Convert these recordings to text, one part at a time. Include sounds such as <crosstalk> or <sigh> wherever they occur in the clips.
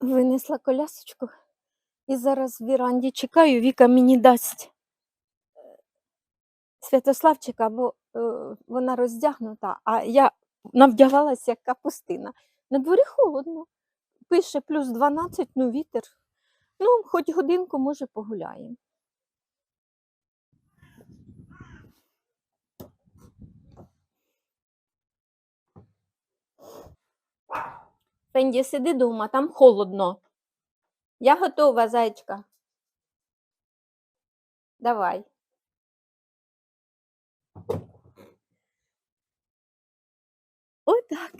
Винесла колясочку і зараз в віранді чекаю, Віка мені дасть е, Святославчика, бо е, вона роздягнута, а я навдягалася як капустина. На дворі холодно. Пише плюс 12, ну вітер. Ну, хоч годинку, може, погуляємо. Фенді, сиди дома, там холодно. Я готова, зайчка. Давай. Отак.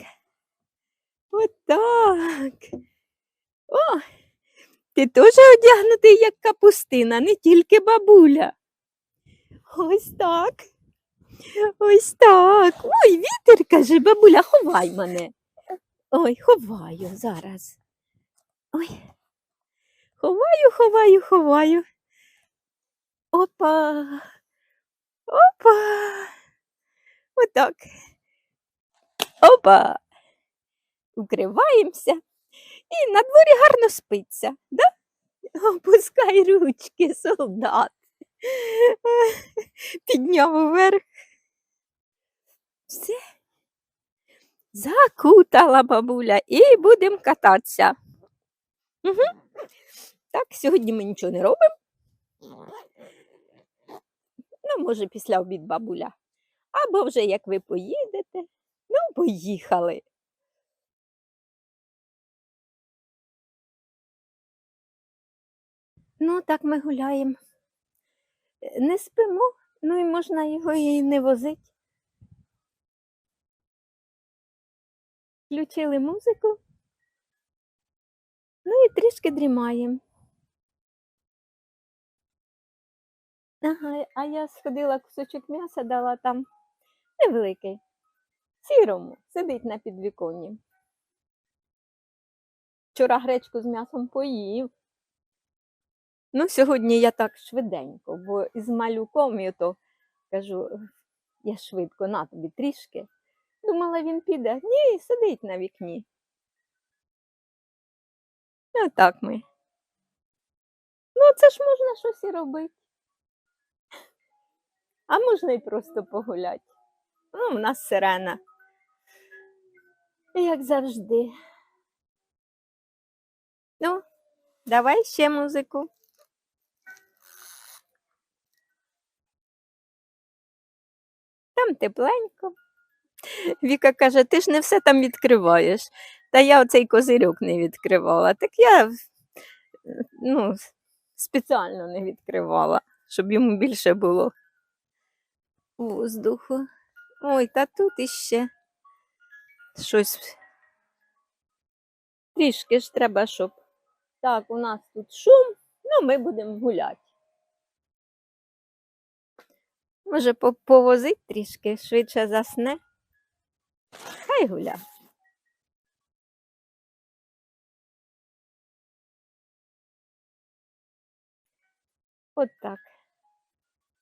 Отак. О, ти теж одягнутий, як капустина, не тільки бабуля. Ось так. Ось так. Ой, вітер, каже, бабуля, ховай мене. Ой, ховаю зараз. Ой. Ховаю, ховаю, ховаю. Опа. Опа. Отак. Опа. Укриваємося. І на дворі гарно спиться, да? Опускай ручки, солдат. Підняв вверх. Все. Закутала бабуля і будемо кататися. Угу. Так, сьогодні ми нічого не робимо. Ну, може, після обід бабуля. Або вже як ви поїдете. Ну, поїхали. Ну, так ми гуляємо. Не спимо, ну і можна його і не возити. Включили музику. Ну і трішки дрімаємо. Ага, а я сходила кусочок м'яса, дала там невеликий, сірому, сидить на підвіконні. Вчора гречку з м'ясом поїв. Ну, сьогодні я так швиденько, бо із малюком я то кажу, я швидко на тобі трішки. Думала, він піде. Ні, сидить на вікні. Ну, так ми. Ну, це ж можна щось і робити. А можна і просто погуляти. Ну, у нас сирена. Як завжди. Ну, давай ще музику. Там тепленько. Віка каже, ти ж не все там відкриваєш. Та я оцей козирьок не відкривала. Так я е, ну, спеціально не відкривала, щоб йому більше було воздуху. Ой, та тут іще щось. Трішки ж треба, щоб. Так, у нас тут шум, ну ми будемо гуляти. Може, по- повозить трішки, швидше засне. Хай гуля. От так.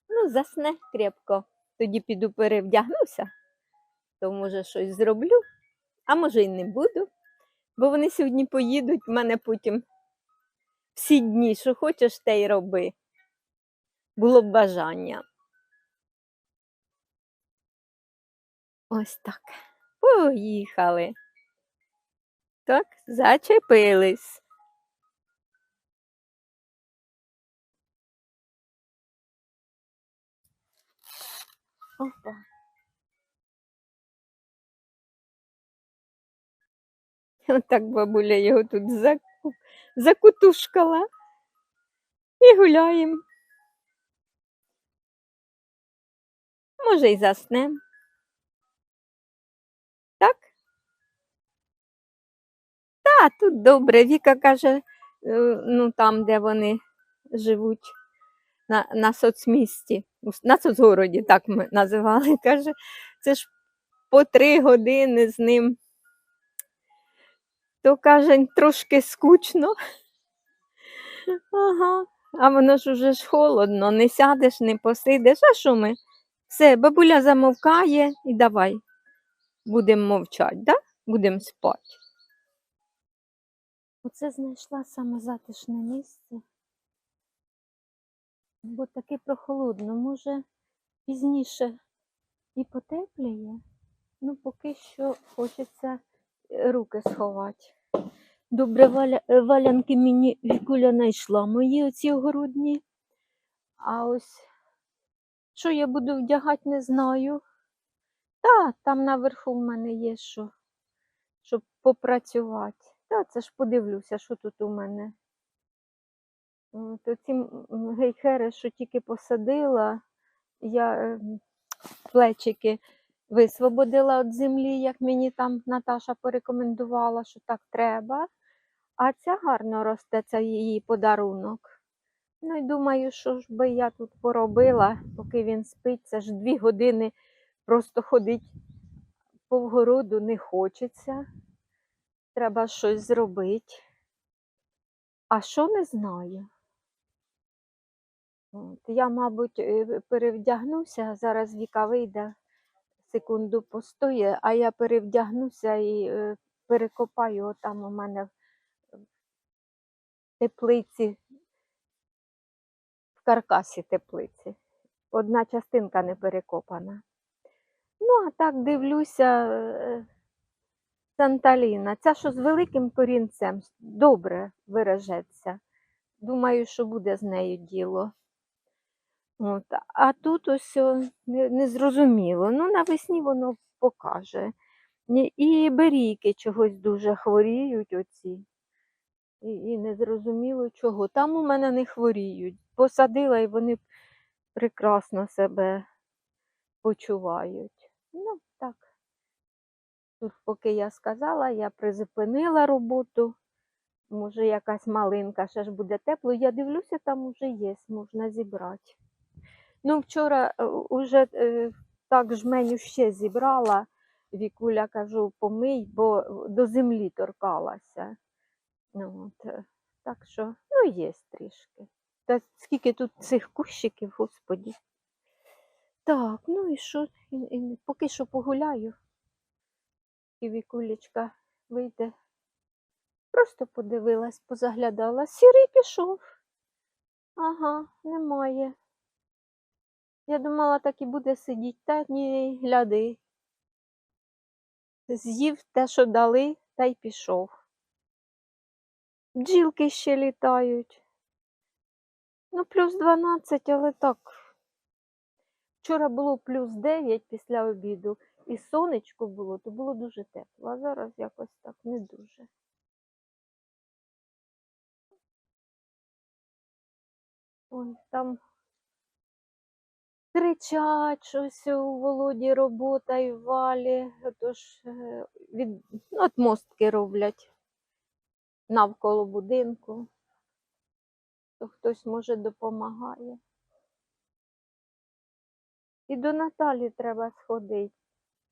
Ну, засне крепко. Тоді піду перевдягнуся, то може щось зроблю, а може й не буду. Бо вони сьогодні поїдуть, в мене потім всі дні, що хочеш, те й роби. Було б бажання. Ось так. Поїхали. Так, зачепились. Опа. Отак бабуля його тут заку... закутушкала. І гуляємо. Може, й заснем. Та, тут добре. Віка каже, е, ну там, де вони живуть, на, на соцмісті, на соцгороді, так ми називали. <laughs> Каже, це ж по три години з ним. То каже, трошки скучно. <laughs> Ага. А воно ж уже ж холодно, не сядеш, не посидиш. А що ми? Все, бабуля замовкає і давай. Будемо мовчати, да? Будемо спати. Оце знайшла саме затишне місце. Бо таки прохолодно. Може, пізніше і потепліє. Ну, поки що хочеться е, руки сховати. Добре, е, валянки мені Вікуля знайшла. Мої оці огородні. А ось що я буду вдягати, не знаю. Та, там наверху в мене є що, щоб попрацювати. Та, це ж подивлюся, що тут у мене. От оці м- м, гейхери, що тільки посадила, я ем, плечики висвободила від землі, як мені там Наташа порекомендувала, що так треба. А ця гарно росте, це її подарунок. Ну і думаю, що ж би я тут поробила, поки він спить, це ж дві години просто ходить по вгороду не хочеться. Треба щось зробити. А що не знаю. От, я, мабуть, е, перевдягнуся, зараз Віка вийде, секунду постоє, а я перевдягнуся і е, перекопаю отам у мене в теплиці, в каркасі теплиці. Одна частинка не перекопана. Ну, а так дивлюся, е, Санталіна, ця що з великим корінцем добре виражеться. Думаю, що буде з нею діло. От. А тут ось незрозуміло. Ну, навесні воно покаже. І берійки чогось дуже хворіють оці. І, і незрозуміло чого. Там у мене не хворіють. Посадила і вони прекрасно себе почувають. Ну. Тут, поки я сказала, я призупинила роботу. Може, якась малинка, ще ж буде тепло. Я дивлюся, там уже є, можна зібрати. Ну, вчора е, уже е, так жменю ще зібрала. Вікуля кажу, помий, бо до землі торкалася. Ну, от, е, так що, ну, є трішки. Та скільки тут цих кущиків, господі. Так, ну і що? Поки що погуляю. І Вікулечка вийде. Просто подивилась, позаглядала. Сірий пішов. Ага, немає. Я думала, так і буде сидіти. Та ні, гляди. З'їв те, що дали, та й пішов. Бджілки ще літають. Ну, плюс 12, але так. Вчора було плюс 9 після обіду, і сонечко було, то було дуже тепло, а зараз якось так не дуже. Ой, там кричать щось у Володі робота і валі, тож від ну, от мостки роблять навколо будинку. То хтось може допомагає. І до Наталі треба сходити.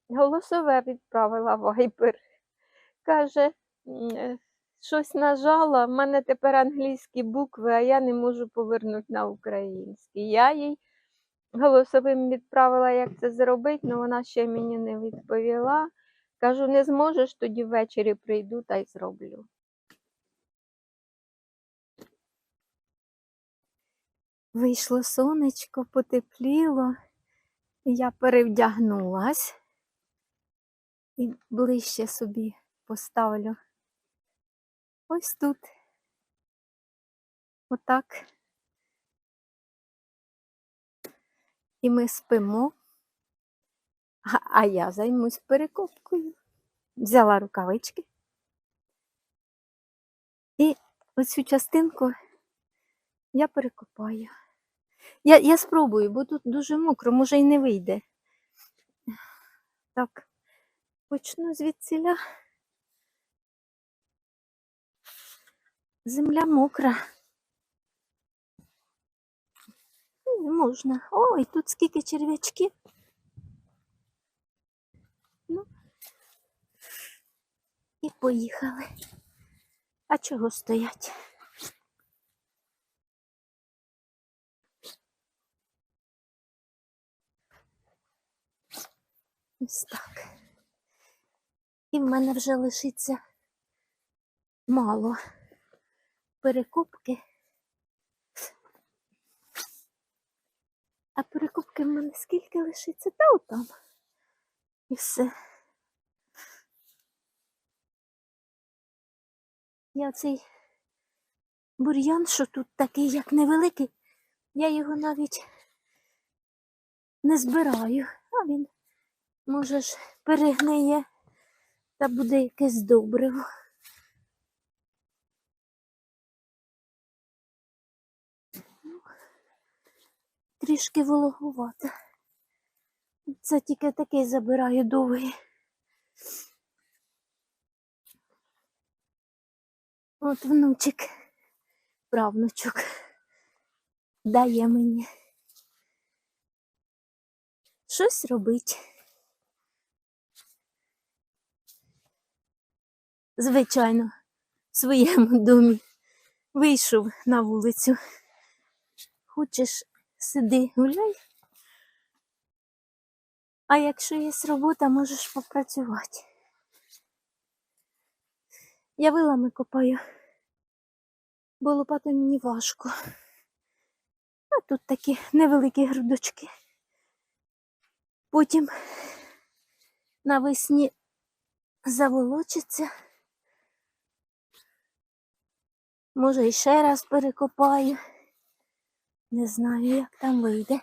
Голосове відправила вайбер. Каже, е, щось нажала, в мене тепер англійські букви, а я не можу повернути на українські. Я їй голосовим відправила, як це зробити, але вона ще мені не відповіла. Кажу, не зможеш, тоді ввечері прийду та й зроблю. Вийшло сонечко, потепліло. Я перевдягнулась і ближче собі поставлю. Ось тут. Отак. І ми спимо. А, а я займусь перекопкою. Взяла рукавички. І оцю частинку я перекопаю. Я, я спробую, бо тут дуже мокро, може і не вийде. Так, почну звідсіля. Земля мокра. Ну, Не можна. Ой, тут скільки черв'ячків. Ну, і поїхали. А чого стоять? Ось так. І в мене вже лишиться мало. перекупки. А перекупки в мене скільки лишиться? Та отам. І все. Я цей бур'ян, що тут такий, як невеликий, я його навіть не збираю. А він, може ж, перегниє та буде якесь добриво. Трішки вологувато. Це тільки такий забираю довгий. От внучик, правнучок, дає мені щось робить. Звичайно, в своєму домі вийшов на вулицю. Хочеш, сиди, гуляй. А якщо є робота, можеш попрацювати. Я вилами копаю, бо лопатою мені важко. А тут такі невеликі грудочки. Потім навесні заволочиться. Може, і ще раз перекопаю. Не знаю, як там вийде.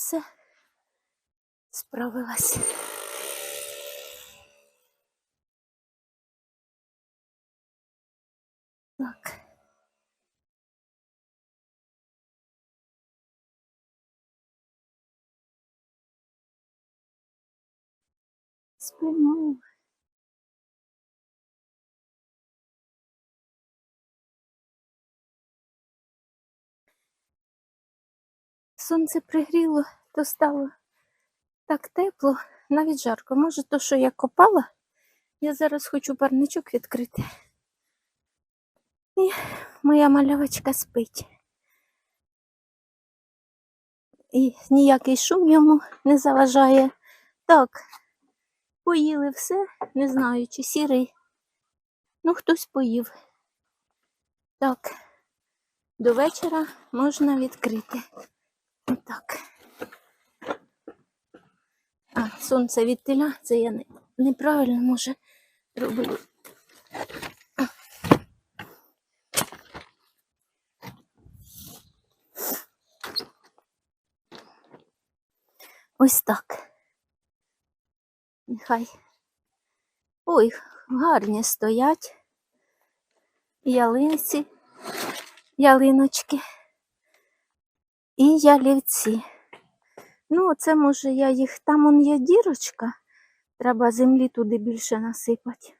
Все, справилась. Так. Спимо. Сонце пригріло, то стало так тепло, навіть жарко. Може, то, що я копала, я зараз хочу парничок відкрити. І моя мальовочка спить. І ніякий шум йому не заважає. Так, поїли все, не знаю, чи сірий. Ну, хтось поїв. Так, до вечора можна відкрити. Отак. А, сонце від теля, це я не, неправильно може роблю. Ось так. Нехай. Ой, гарні стоять. Ялинці, ялиночки і ялівці. Ну, це може я їх. Там он є дірочка. Треба землі туди більше насипати.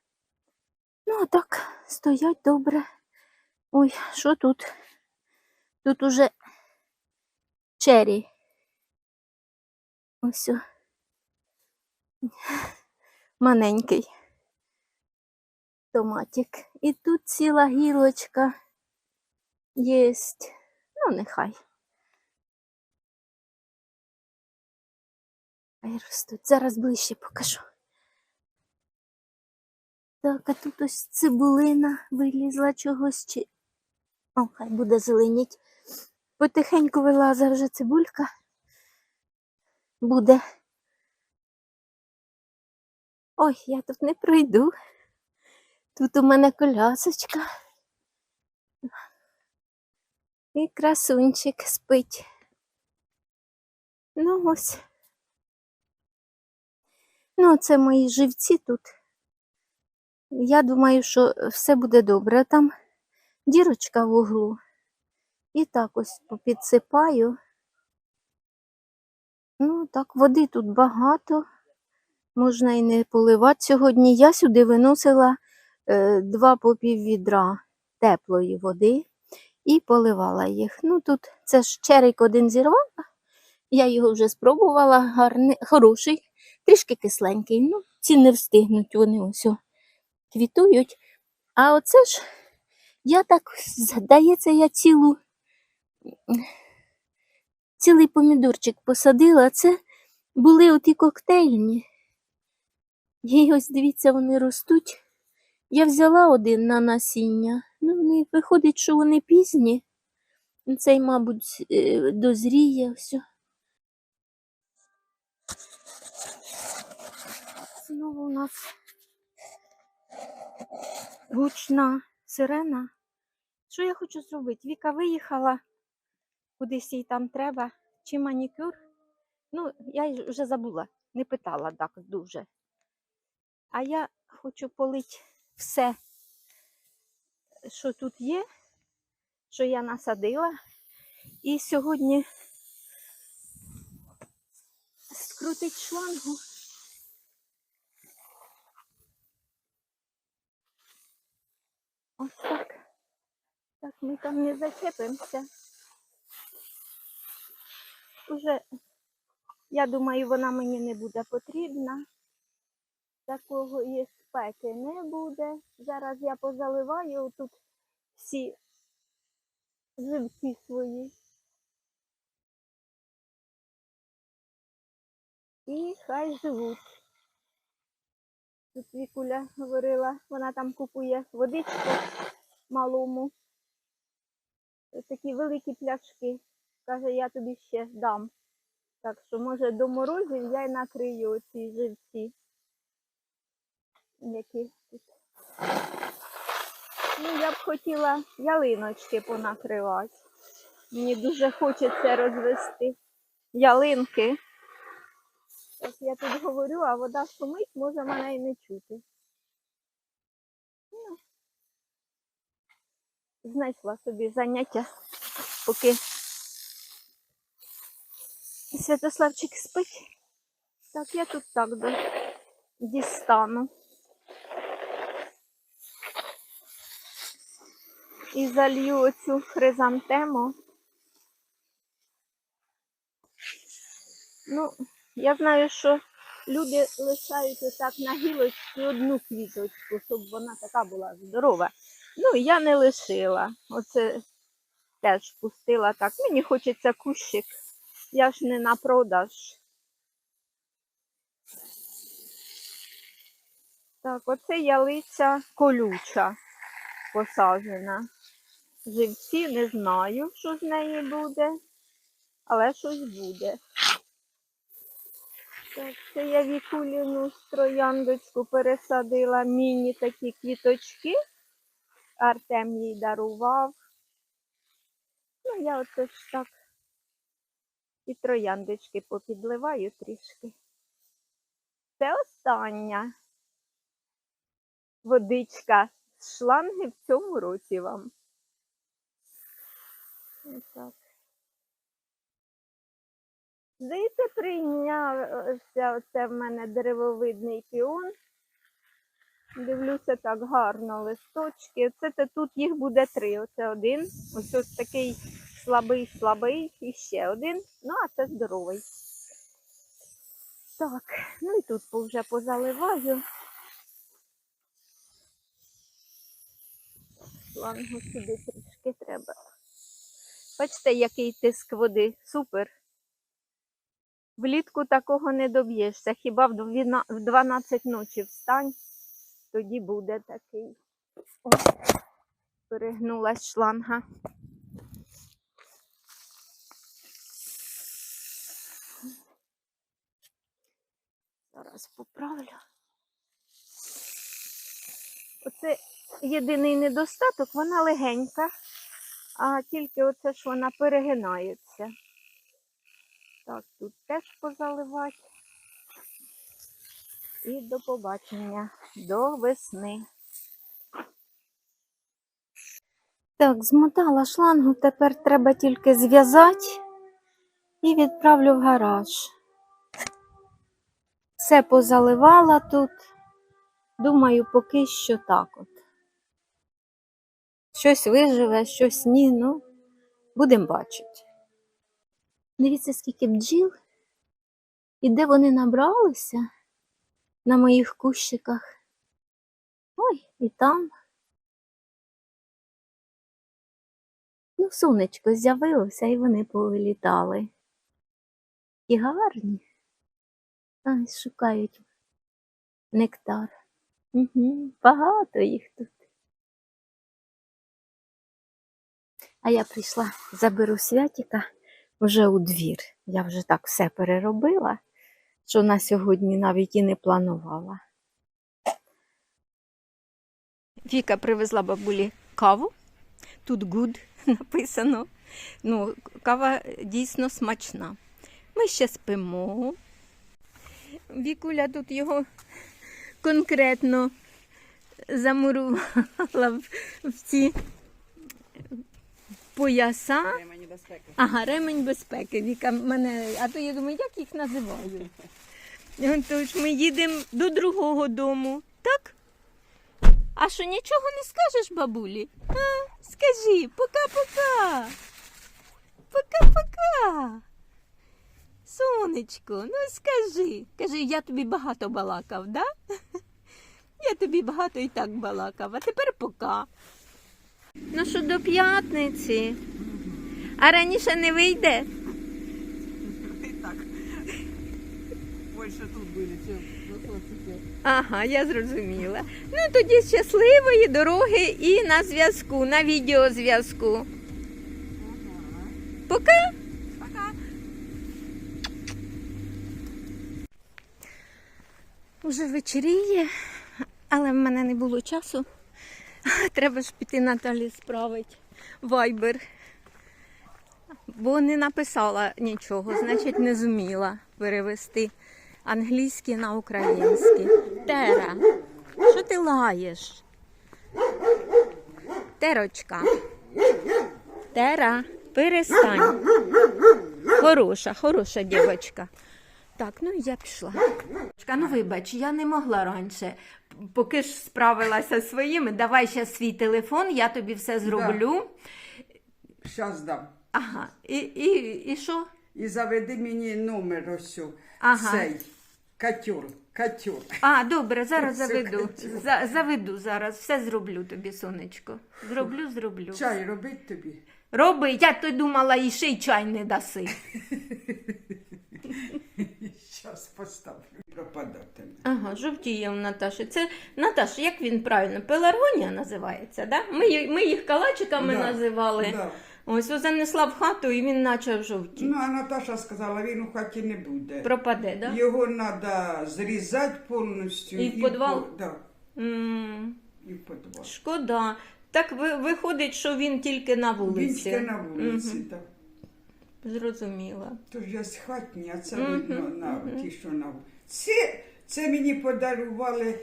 Ну, а так, стоять добре. Ой, що тут? Тут уже чері. Ось. Маленький томатик. І тут ціла гілочка єсть. Ну, нехай. Хай ростуть. Зараз ближче покажу. Так, а тут ось цибулина вилізла чогось чи. О, хай буде зеленіть. Потихеньку вилазить вже цибулька. Буде. Ой, я тут не пройду. Тут у мене колясочка. І красунчик спить. Ну ось. Ну, це мої живці тут. Я думаю, що все буде добре. Там дірочка в углу. І так ось попідсипаю. Ну, так, води тут багато. Можна і не поливати сьогодні. Я сюди виносила е, два по пів відра теплої води і поливала їх. Ну, тут це ж черик один зірвала. Я його вже спробувала, гарний, хороший, трішки кисленький. Ну, ці не встигнуть, вони ось квітують. А оце ж я так, здається, я цілу, цілий помідорчик посадила. Це були оті коктейльні. І ось дивіться, вони ростуть. Я взяла один на насіння. Ну, вони, виходить, що вони пізні. Цей, мабуть, е, дозріє все. Знову у нас гучна сирена. Що я хочу зробити? Віка виїхала, кудись їй там треба, чи манікюр. Ну, я вже забула, не питала так дуже. А я хочу полити все, що тут є, що я насадила. І сьогодні скрутить шлангу. Ось так. Так, ми там не зачепимося. Уже, я думаю, вона мені не буде потрібна. Такого і спеки не буде. Зараз я позаливаю тут всі живці свої. І хай живуть. Тут Вікуля говорила, вона там купує водичку малому. Ось Такі великі пляшки. Каже, я тобі ще дам. Так що, може, до морозів я й накрию ці живці. Які тут. Ну, я б хотіла ялиночки понакривати. Мені дуже хочеться розвести ялинки. Ось я тут говорю, а вода шумить, може мене і не чути. Ну, знайшла собі заняття, поки Святославчик спить. Так, я тут так дістану. І залью оцю хризантему. Ну, я знаю, що люди лишають отак на гілочці одну квіточку, щоб вона така була здорова. Ну, я не лишила. Оце теж пустила так. Мені хочеться кущик. Я ж не на продаж. Так, оце ялиця колюча посаджена. Живці не знаю, що з неї буде, але щось буде. Так, це я вікуліну трояндочку пересадила міні такі квіточки. Артем їй дарував. Ну, я оце ж так і трояндочки попідливаю трішки. Це остання водичка з шланги в цьому році вам. Отак. Здається, прийнявся оце в мене деревовидний піон. Дивлюся так гарно листочки. Це тут їх буде три. Оце один. Ось ось такий слабий, слабий, і ще один. Ну, а це здоровий. Так, ну і тут вже позаливаю. Шлангу сюди трішки треба. Бачите, який тиск води. Супер. Влітку такого не доб'єшся. Хіба в 12 ночі встань, тоді буде такий. О, перегнулась шланга. Зараз поправлю. Оце єдиний недостаток, вона легенька, а тільки оце ж вона перегинається. Так, тут теж позаливати. І до побачення, до весни. Так, змотала шлангу, тепер треба тільки зв'язати і відправлю в гараж. Все позаливала тут. Думаю, поки що так от. Щось виживе, щось ні, ну, будемо бачити. Дивіться, скільки бджіл. І де вони набралися на моїх кущиках. Ой, і там. Ну, сонечко з'явилося, і вони повилітали. І гарні. Ай, шукають нектар. Угу, багато їх тут. А я прийшла, заберу святіка вже у двір. Я вже так все переробила, що на сьогодні навіть і не планувала. Віка привезла бабулі каву. Тут good <laughs> написано. Ну, кава дійсно смачна. Ми ще спимо. Вікуля тут його конкретно замурувала в, ці пояса. Безпеки. Ага, ремень безпеки. Віка мене, а то я думаю, як їх називають. <laughs> Ну, Тож ми їдемо до другого дому, так? А що нічого не скажеш, бабулі? А, скажи, пока-пока. Пока-пока. Сонечко, ну скажи. Кажи, я тобі багато балакав, да? <laughs> Я тобі багато і так балакав, а тепер пока. Ну що до п'ятниці. А раніше не вийде? І так. Більше тут були, чи виходить. Ага, я зрозуміла. Ну тоді щасливої дороги і на зв'язку, на відеозв'язку. Ага. Пока. Пока. Уже вечеріє, але в мене не було часу. <laughs> Треба ж піти Наталі справить вайбер. Бо не написала нічого, значить не зуміла перевести англійське на українське. Тера, що ти лаєш? Терочка. Тера, перестань. Хороша, хороша дівчинка. Так, ну я пішла. Ну вибач, я не могла раніше. Поки ж справилася своїми, давай ще свій телефон, я тобі все зроблю. Щас дам. Ага, і, і, і що? І заведи мені номер ось. цю, Ага. Цей. Котер, котер. А, добре, зараз заведу. За, заведу зараз, все зроблю тобі, сонечко. Зроблю, зроблю. Чай робить тобі? Роби, я то думала, і ще й чай не даси. <laughs> Щас поставлю. Пропадатиме. Ага, жовтіє у Наташі. Це Наташ, як він правильно? Пеларгонія називається, да? Ми, ї- ми їх калачиками Да, називали. Да. Ось занесла в хату і він почав жовтіти. Ну, а Наташа сказала, він у хаті не буде. Пропаде, да? Його треба зрізати повністю. І в підвал? по- Да, М, і в підвал. шкода. Так ви- виходить, що він тільки на Він вулиці. тільки на вулиці, Мгм. так. Зрозуміла. Тож я з хатні, а це Мгм, видно на ті, що на Це, це мені подарували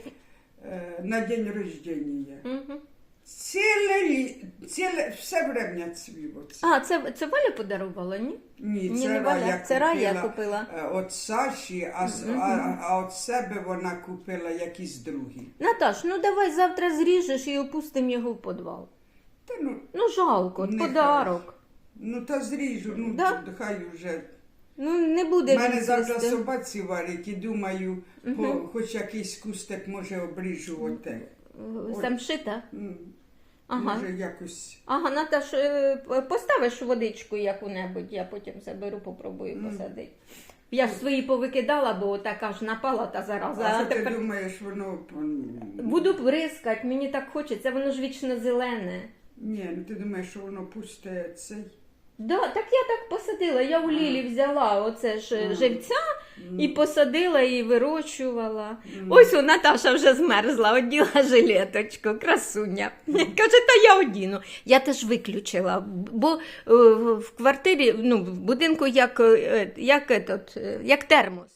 е, на день рождення. Угу. Ціле, лі- ціле, все время цвіло. А, це, це Валя подарувала, ні? Ні, Ні, це не Валя, це Рая купила, е, От Саші, а, з- Мгм. а, а от себе вона купила якісь другі. Наташ, ну давай завтра зріжеш і опустимо його в підвал. Та ну, Ну жалко, подарок. Ну та зріжу, ну Да? хай вже. Ну не буде У мене він завтра цвісти. собаці варять і думаю, по, хоч якийсь кустик може обріжу оте. Самшита? М, Ага. Може якось. Ага, Наташ, е, поставиш водичку яку-небудь, я потім заберу, попробую посадити. Я ж свої повикидала, бо така ж напала та зараза. А А що ти тепер думаєш, воно. м, буду бризкати, мені так хочеться, воно ж вічно зелене. Ні, ну ти думаєш, що воно пусте цей. Да, так я так посадила. Я у Лілі взяла оце ж живця і посадила, і вирощувала. Ось у Наташа вже змерзла, оділа жилеточку, красуня. Каже, та я одіну. Я теж виключила, бо е, в квартирі, ну, в будинку як, е, як, етот, е, як термос.